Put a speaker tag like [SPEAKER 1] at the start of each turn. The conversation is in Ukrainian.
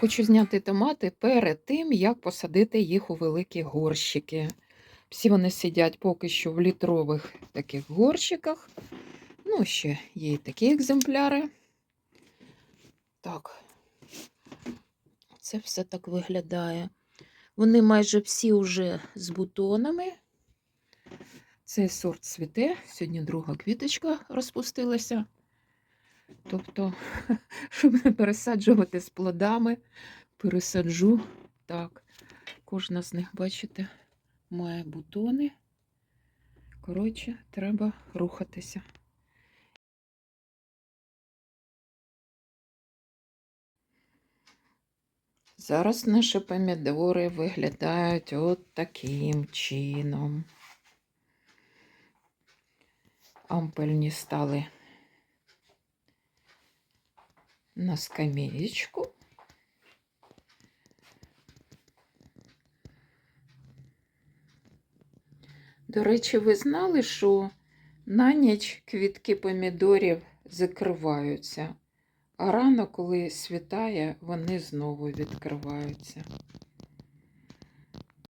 [SPEAKER 1] хочу зняти томати перед тим, як посадити їх у великі горщики. Всі вони сидять поки що в літрових таких горщиках. Ну, ще є і такі екземпляри. Так, це все так виглядає. Вони майже всі вже з бутонами. Цей сорт цвіте. Сьогодні друга квіточка розпустилася. Тобто, щоб не пересаджувати з плодами, пересаджу. Так, кожна з них, бачите, має бутони. Коротше, треба рухатися. Зараз наші помідори виглядають от таким чином. Ампельні стали на скамеечку. До речі, ви знали, що на ніч квітки помідорів закриваються, а рано, коли світає, вони знову відкриваються.